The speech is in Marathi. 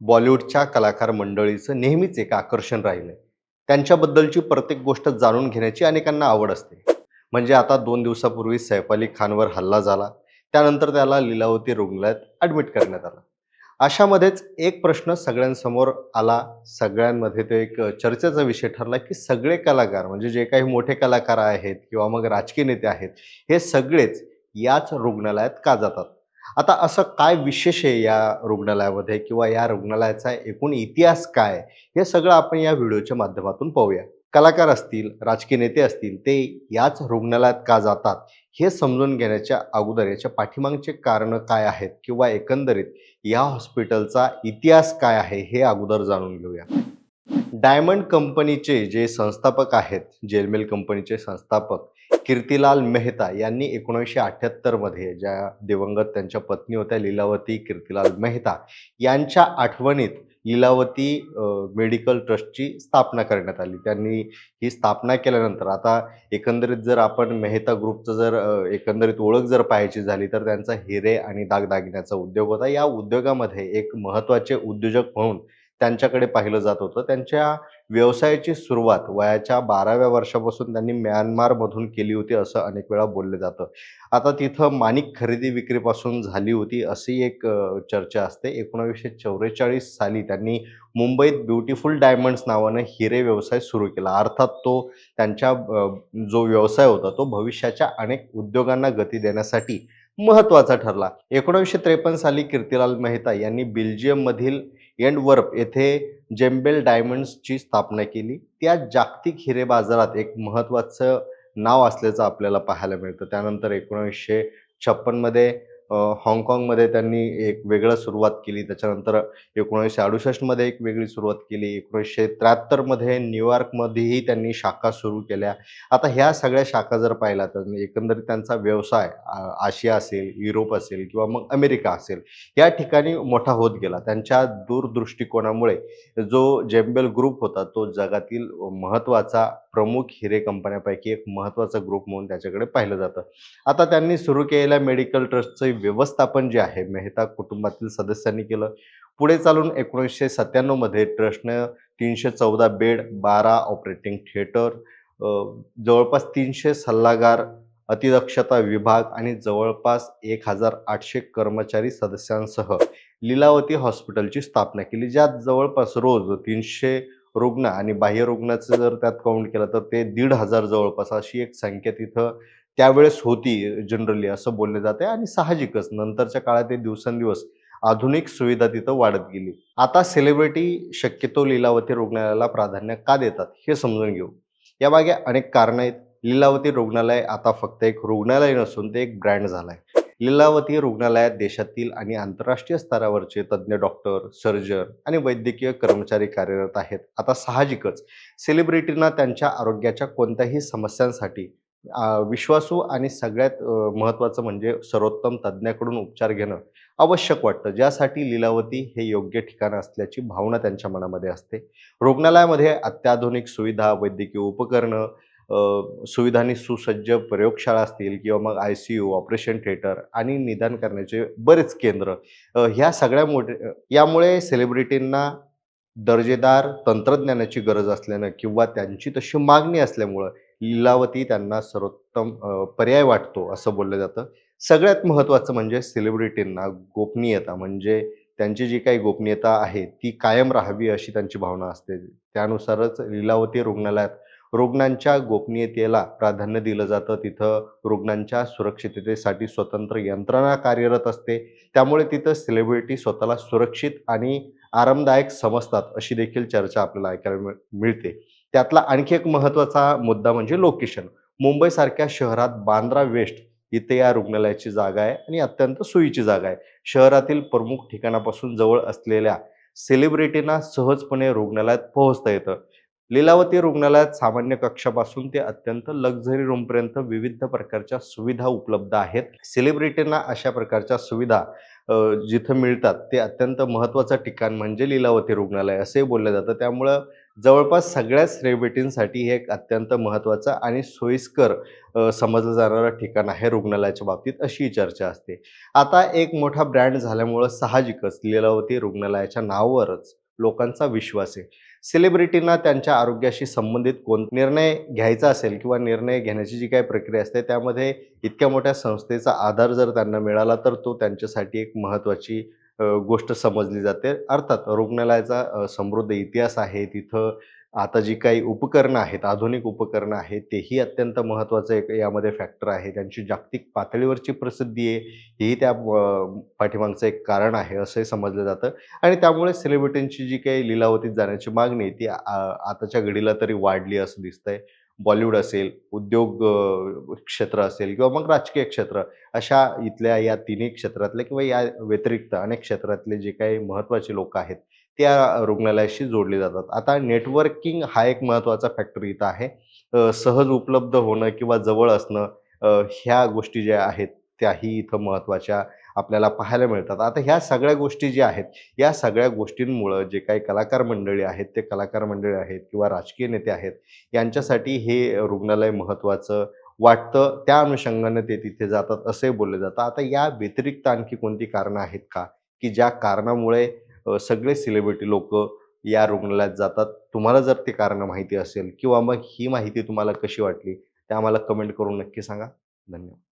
बॉलिवूडच्या कलाकार मंडळीचं नेहमीच एक आकर्षण राहिलं त्यांच्याबद्दलची प्रत्येक गोष्ट जाणून घेण्याची अनेकांना आवड असते. म्हणजे आता दोन दिवसापूर्वी सैफ अली खानवर हल्ला झाला. त्यानंतर त्याला लीलावती रुग्णालयात ॲडमिट करण्यात आलं. अशामध्येच एक प्रश्न सगळ्यांसमोर आला. सगळ्यांमध्ये तो एक चर्चेचा विषय ठरला की सगळे कलाकार म्हणजे जे काही मोठे कलाकार आहेत किंवा मग राजकीय नेते आहेत हे सगळेच याच रुग्णालयात का जातात? आता असं काय विशेष आहे या रुग्णालयामध्ये किंवा या रुग्णालयाचा एकूण इतिहास काय? हे सगळं आपण या व्हिडिओच्या माध्यमातून पाहूया. कलाकार असतील राजकीय नेते असतील ते याच रुग्णालयात का जातात? हे समजून घेण्याच्या अगोदर याच्या पाठीमागचे कारणं काय आहेत? किंवा एकंदरीत या हॉस्पिटलचा इतिहास काय आहे? हे अगोदर जाणून घेऊया. डायमंड कंपनीचे जे संस्थापक आहेत जेलमेल कंपनीचे संस्थापक कीर्तिलाल मेहता यांनी एकोणीसशे अठ्ठ्याहत्तरमध्ये ज्या दिवंगत त्यांच्या पत्नी होत्या लीलावती कीर्तिलाल मेहता यांच्या आठवणीत लीलावती मेडिकल ट्रस्टची स्थापना करण्यात आली. त्यांनी ही स्थापना केल्यानंतर आता एकंदरीत जर आपण मेहता ग्रुपचं जर एकंदरीत ओळख जर पाहायची झाली तर त्यांचा हिरे आणि दागदागिन्याचा उद्योग होता. या उद्योगामध्ये एक महत्त्वाचे उद्योजक म्हणून त्यांच्याकडे पाहिलं जात होतं. त्यांच्या व्यवसायाची सुरुवात वयाच्या बाराव्या वर्षापासून त्यांनी म्यानमारमधून केली होती असं अनेक वेळा बोललं जातं. आता तिथं माणिक खरेदी विक्रीपासून झाली होती अशी एक चर्चा असते. एकोणावीसशे चौवेचाळीस साली त्यांनी मुंबईत ब्युटिफुल डायमंड्स नावानं हिरे व्यवसाय सुरू केला. अर्थात तो त्यांच्या जो व्यवसाय होता तो भविष्याच्या अनेक उद्योगांना गती देण्यासाठी महत्त्वाचा ठरला. एकोणीसशे त्रेपन्न साली कीर्तिलाल मेहता यांनी बेल्जियममधील एंड वर्प येथे जेम्बेल डायमंड्सची स्थापना केली. त्या जागतिक हिरे बाजारात एक महत्त्वाचं नाव असल्याचं आपल्याला पाहायला मिळतं. त्यानंतर एकोणीसशे छप्पनमध्ये हाँगकाँगमध्ये त्यांनी एक वेगळं सुरुवात केली. त्याच्यानंतर एकोणीसशे अडुसष्टमध्ये एक वेगळी सुरुवात केली. एकोणीसशे त्र्याहत्तरमध्ये न्यूयॉर्कमध्येही त्यांनी शाखा सुरू केल्या. आता ह्या सगळ्या शाखा जर पाहिल्या तर एकंदरीत त्यांचा व्यवसाय आ, आशिया असेल युरोप असेल किंवा मग अमेरिका असेल या ठिकाणी मोठा होत गेला. त्यांच्या दूरदृष्टिकोनामुळे जो जेम्बेल ग्रुप होता तो जगातील महत्त्वाचा प्रमुख हिरे कंपन्यापैकी एक महत्त्वाचा ग्रुप म्हणून त्याच्याकडे पाहिलं जातं. आता त्यांनी सुरू केलेल्या मेडिकल ट्रस्टचं व्यवस्थापन जे आहे मेहता कुटुंबातील सदस्यांनी केलं. पुढे चालून एकोणीसशे सत्त्याण्णवमध्ये ट्रस्टनं तीनशे चौदा बेड बारा ऑपरेटिंग थिएटर जवळपास तीनशे सल्लागार अतिदक्षता विभाग आणि जवळपास एक हजार आठशे कर्मचारी सदस्यांसह लीलावती हॉस्पिटलची स्थापना केली. ज्यात जवळपास रोज तीनशे रुग्ण आणि बाह्य रुग्णाचं जर त्यात काउंट केलं तर ते दीड हजार जवळपास अशी एक संख्या तिथं त्यावेळेस होती जनरली असं बोलले जाते आणि साहजिकच नंतरच्या काळात ते दिवसेंदिवस आधुनिक सुविधा तिथं वाढत गेली. आता सेलिब्रिटी शक्यतो लीलावती रुग्णालयाला प्राधान्य का देतात हे समजून घेऊ. यामागे अनेक कारणं आहेत. लीलावती रुग्णालय आता फक्त एक रुग्णालय नसून ते एक ब्रँड झालं आहे लीलावती रुग्णालयात देशातील आणि आंतरराष्ट्रीय स्तरावरचे तज्ज्ञ डॉक्टर सर्जन आणि वैद्यकीय कर्मचारी कार्यरत आहेत. आता साहजिकच सेलिब्रिटींना त्यांच्या आरोग्याच्या कोणत्याही समस्यांसाठी विश्वासू आणि सगळ्यात महत्त्वाचं म्हणजे सर्वोत्तम तज्ज्ञाकडून उपचार घेणं आवश्यक वाटतं. ज्यासाठी लीलावती हे योग्य ठिकाण असल्याची भावना त्यांच्या मनामध्ये असते. रुग्णालयामध्ये अत्याधुनिक सुविधा वैद्यकीय उपकरणं सुविधांनी सुसज्ज प्रयोगशाळा असतील किंवा मग I C U operation theatre आणि निदान करण्याचे बरेच केंद्र. ह्या सगळ्या मोठे यामुळे सेलिब्रिटींना दर्जेदार तंत्रज्ञानाची गरज असल्यानं किंवा त्यांची तशी मागणी असल्यामुळं लीलावती त्यांना सर्वोत्तम पर्याय वाटतो असं बोललं जातं. सगळ्यात महत्त्वाचं म्हणजे सेलिब्रिटींना गोपनीयता म्हणजे त्यांची जी काही गोपनीयता आहे ती कायम राहावी अशी त्यांची भावना असते. त्यानुसारच लीलावती रुग्णालयात रुग्णांच्या गोपनीयतेला प्राधान्य दिलं जातं. तिथं रुग्णांच्या सुरक्षिततेसाठी स्वतंत्र यंत्रणा कार्यरत असते. त्यामुळे तिथं सेलिब्रिटी स्वतःला सुरक्षित आणि आरामदायक समजतात अशी देखील चर्चा आपल्याला ऐकायला मिळ मिळते. त्यातला आणखी एक महत्त्वाचा मुद्दा म्हणजे लोकेशन मुंबईसारख्या शहरात बांद्रा वेस्ट इथे या रुग्णालयाची जागा आहे आणि अत्यंत सोयीची जागा आहे. शहरातील प्रमुख ठिकाणापासून जवळ असलेल्या सेलिब्रिटींना सहजपणे रुग्णालयात पोहोचता येतं. लीलावती रुग्णालयात सामान्य कक्षापासून ते अत्यंत लक्झरी रूमपर्यंत विविध प्रकारच्या सुविधा उपलब्ध आहेत. सेलिब्रिटींना अशा प्रकारच्या सुविधा जिथं मिळतात ते अत्यंत महत्त्वाचं ठिकाण म्हणजे लीलावती रुग्णालय असे बोललं जातं. त्यामुळं जवळपास सगळ्या सेलिब्रिटींसाठी हे एक अत्यंत महत्त्वाचं आणि सोयीस्कर समजलं जाणारं ठिकाण आहे रुग्णालयाच्या बाबतीत अशी चर्चा असते. आता एक मोठा ब्रँड झाल्यामुळं साहजिकच लीलावती रुग्णालयाच्या नावावरच लोकांचा विश्वास आहे. सेलिब्रिटींना त्यांच्या आरोग्याशी संबंधित कोण निर्णय घ्यायचा असेल किंवा निर्णय घेण्याची जी काही प्रक्रिया असते त्यामध्ये इतक्या मोठ्या संस्थेचा आधार जर त्यांना मिळाला तर तो त्यांच्यासाठी एक महत्त्वाची गोष्ट समजली जाते. अर्थात रुग्णालयाचा समृद्ध इतिहास आहे. तिथं आता जी काही उपकरणं आहेत आधुनिक उपकरणं आहेत तेही अत्यंत महत्त्वाचं एक यामध्ये फॅक्टर आहे. त्यांची जागतिक पातळीवरची प्रसिद्धी आहे हेही त्या पाठीमागचं एक कारण आहे असंही समजलं जातं. आणि त्यामुळे सेलिब्रिटींची जी काही लिलावतीत जाण्याची मागणी आहे ती आ आताच्या घडीला तरी वाढली असं दिसतंय. बॉलिवूड असेल उद्योग क्षेत्र असेल किंवा मग राजकीय क्षेत्र अशा इथल्या या तिन्ही क्षेत्रातले किंवा या व्यतिरिक्त अनेक क्षेत्रातले जे काही महत्त्वाचे लोक आहेत त्या रुग्णालयाशी जोडले जातात. आता नेटवर्किंग हा एक महत्त्वाचा फॅक्टर इथं आहे. सहज उपलब्ध होणं किंवा जवळ असणं ह्या गोष्टी ज्या आहेत त्याही इथं महत्त्वाच्या आपल्याला पाहायला मिळतात. आता ह्या सगळ्या गोष्टी ज्या आहेत या सगळ्या गोष्टींमुळं जे काही कलाकार मंडळी आहेत ते कलाकार मंडळी आहेत किंवा राजकीय नेते आहेत यांच्यासाठी हे रुग्णालय महत्त्वाचं वाटतं. त्या अनुषंगाने ते तिथे जातात असे बोलले जातं आता या व्यतिरिक्त आणखी कोणती कारणं आहेत का? की ज्या कारणामुळे सगळे सेलिब्रिटी लोक या रुग्णालयात जातात. तुम्हाला जर ते कारणं माहिती असेल किंवा मग ही माहिती तुम्हाला कशी वाटली ते आम्हाला कमेंट करून नक्की सांगा. धन्यवाद.